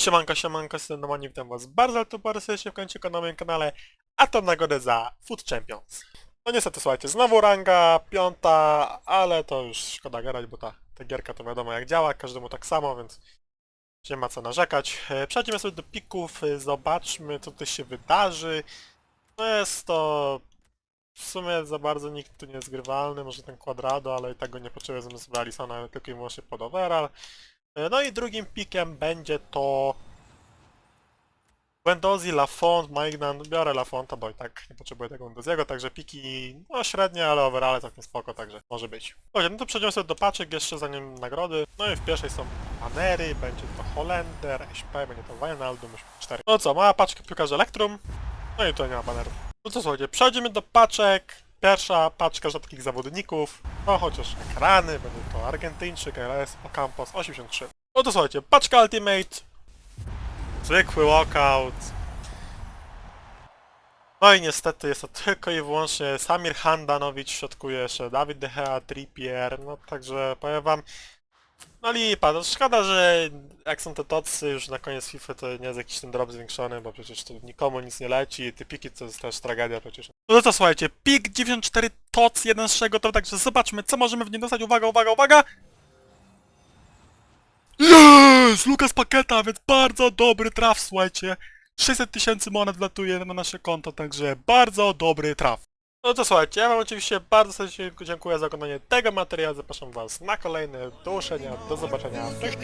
Siemanko, siemanko, jestem Domani, witam was bardzo, to bardzo serdecznie w końcu na moim kanale, a to nagrodę za Food Champions. No niestety, słuchajcie, znowu ranga, piąta, ale to już szkoda gadać, bo ta, ta gierka to wiadomo jak działa, każdemu tak samo, więc nie ma co narzekać. E, Przejdźmy sobie do pików, e, zobaczmy co tu się wydarzy. No jest to w sumie za bardzo nikt tu nie jest grywalny, może ten Quadrado, ale i tak go nie potrzebuję zamiast sobie Alisona tylko i wyłącznie pod overall. No i drugim pikiem będzie to Wendozi, Lafont, Maignan, biorę Lafonta, bo i tak nie potrzebuję tego Wendoziego, także piki no średnie, ale overall całkiem spoko, także może być. Dobrze, no to przejdziemy sobie do paczek jeszcze zanim nagrody. No i w pierwszej są banery, będzie to Holender, SP, będzie to Wijnaldum, 4. No co, mała paczka piłkarzy Elektrum, no i tutaj nie ma banerów. No co słuchajcie, przechodzimy do paczek. Pierwsza paczka rzadkich zawodników. No chociaż ekrany, będzie to Argentyńczyk, LS, Ocampos 83. No to słuchajcie, paczka Ultimate. Zwykły walkout. No i niestety jest to tylko i wyłącznie Samir Handanowicz, w środku jeszcze Dawid De Gea, Trippier, no także powiem wam, no lipa, no szkoda, że jak są te tocy już na koniec FIFA to nie jest jakiś ten drop zwiększony, bo przecież tu nikomu nic nie leci, te piki to jest też tragedia przecież. No to słuchajcie, pik 94 toc, jeden z czego to także zobaczmy co możemy w nim dostać, uwaga, uwaga, uwaga! Jest! Lukas Paketa, więc bardzo dobry traf, słuchajcie. 600 tysięcy monet wlatuje na nasze konto, także bardzo dobry traf. No to słuchajcie, ja wam oczywiście bardzo serdecznie dziękuję za oglądanie tego materiału, zapraszam was na kolejne, do do zobaczenia, cześć!